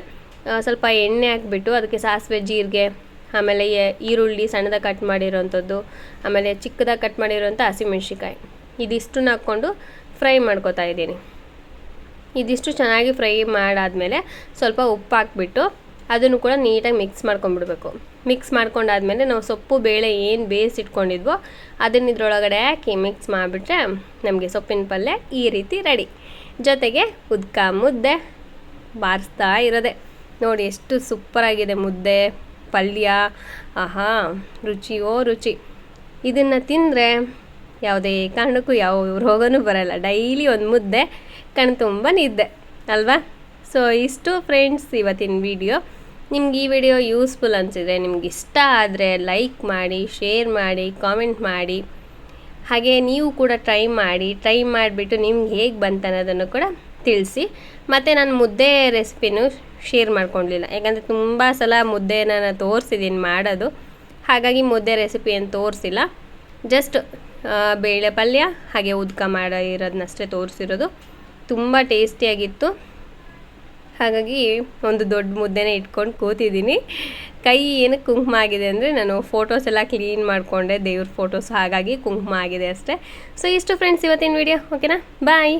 ಸ್ವಲ್ಪ ಎಣ್ಣೆ ಹಾಕ್ಬಿಟ್ಟು ಅದಕ್ಕೆ ಸಾಸಿವೆ, ಜೀರಿಗೆ, ಆಮೇಲೆ ಈರುಳ್ಳಿ ಸಣ್ಣದಾಗಿ ಕಟ್ ಮಾಡಿರೋವಂಥದ್ದು ಆಮೇಲೆ ಚಿಕ್ಕದಾಗಿ ಕಟ್ ಮಾಡಿರೋವಂಥ ಹಸಿಮೆಣ್ಸಿಕಾಯಿ ಇದಿಷ್ಟನ್ನ ಹಾಕ್ಕೊಂಡು ಫ್ರೈ ಮಾಡ್ಕೊತಾ ಇದ್ದೀನಿ. ಇದಿಷ್ಟು ಚೆನ್ನಾಗಿ ಫ್ರೈ ಮಾಡಾದಮೇಲೆ ಸ್ವಲ್ಪ ಉಪ್ಪು ಹಾಕ್ಬಿಟ್ಟು ಅದನ್ನು ಕೂಡ ನೀಟಾಗಿ ಮಿಕ್ಸ್ ಮಾಡ್ಕೊಂಡ್ಬಿಡ್ಬೇಕು. ಮಿಕ್ಸ್ ಮಾಡ್ಕೊಂಡಾದ್ಮೇಲೆ ನಾವು ಸೊಪ್ಪು, ಬೇಳೆ ಏನು ಬೇಯಿಸಿಟ್ಕೊಂಡಿದ್ವೋ ಅದನ್ನ ಇದ್ರೊಳಗಡೆ ಹಾಕಿ ಮಿಕ್ಸ್ ಮಾಡಿಬಿಟ್ರೆ ನಮಗೆ ಸೊಪ್ಪಿನ ಪಲ್ಯ ಈ ರೀತಿ ರೆಡಿ ಜೊತೆಗೆ ಉದ್ಕ ಮುದ್ದೆ ಬಾರಿಸ್ತಾ ಇರೋದೆ. ನೋಡಿ ಎಷ್ಟು ಸೂಪರಾಗಿದೆ ಮುದ್ದೆ, ಪಲ್ಯ, ಆಹಾ ರುಚಿಯೋ ರುಚಿ. ಇದನ್ನು ತಿಂದರೆ ಯಾವುದೇ ಕಾರಣಕ್ಕೂ ಯಾವ ರೋಗನೂ ಬರಲ್ಲ. ಡೈಲಿ ಒಂದು ಮುದ್ದೆ, ಕಣ್ ತುಂಬ ನಿದ್ದೆ. ಅಲ್ವಾ? ಸೊ ಇಷ್ಟು ಫ್ರೆಂಡ್ಸ್ ಇವತ್ತಿನ ವಿಡಿಯೋ ನಿಮ್ಗೆ ಈ ವಿಡಿಯೋ ಯೂಸ್ಫುಲ್ ಅನಿಸಿದೆ ನಿಮ್ಗೆ ಇಷ್ಟ ಆದರೆ ಲೈಕ್ ಮಾಡಿ ಶೇರ್ ಮಾಡಿ ಕಾಮೆಂಟ್ ಮಾಡಿ. ಹಾಗೆ ನೀವು ಕೂಡ ಟ್ರೈ ಮಾಡಿ ಟ್ರೈ ಮಾಡಿಬಿಟ್ಟು ನಿಮ್ಗೆ ಹೇಗೆ ಬಂತು ಅನ್ನೋದನ್ನು ಕೂಡ ತಿಳಿಸಿ. ಮತ್ತು ನಾನು ಮುದ್ದೆ ರೆಸಿಪಿನೂ ಶೇರ್ ಮಾಡ್ಕೊಂಡಿಲ್ಲ. ಯಾಕಂದರೆ ತುಂಬ ಸಲ ಮುದ್ದೆ ನಾನು ತೋರಿಸಿದ್ದೀನಿ ಮಾಡೋದು. ಹಾಗಾಗಿ ಮುದ್ದೆ ರೆಸಿಪಿ ಏನು ತೋರಿಸಿಲ್ಲ. ಜಸ್ಟ್ ಬೇಳೆ ಪಲ್ಯ, ಹಾಗೆ ಉದ್ಕ ಮಾಡೋ ಇರೋದನ್ನಷ್ಟೇ ತೋರಿಸಿರೋದು. ತುಂಬ ಟೇಸ್ಟಿಯಾಗಿತ್ತು ಹಾಗಾಗಿ ಒಂದು ದೊಡ್ಡ ಮುದ್ದೆನೇ ಇಟ್ಕೊಂಡು ಕೂತಿದ್ದೀನಿ. ಕೈ ಏನಕ್ಕೆ ಕುಂಕುಮ ಆಗಿದೆ ಅಂದರೆ ನಾನು ಫೋಟೋಸ್ ಎಲ್ಲ ಕ್ಲೀನ್ ಮಾಡಿಕೊಂಡೆ, ದೇವ್ರ ಫೋಟೋಸ್ ಹಾಗಾಗಿ ಕುಂಕುಮ ಆಗಿದೆ ಅಷ್ಟೇ. ಸೊ ಇಷ್ಟು ಫ್ರೆಂಡ್ಸ್ ಇವತ್ತಿನ ವಿಡಿಯೋ ಓಕೆನಾ ಬಾಯ್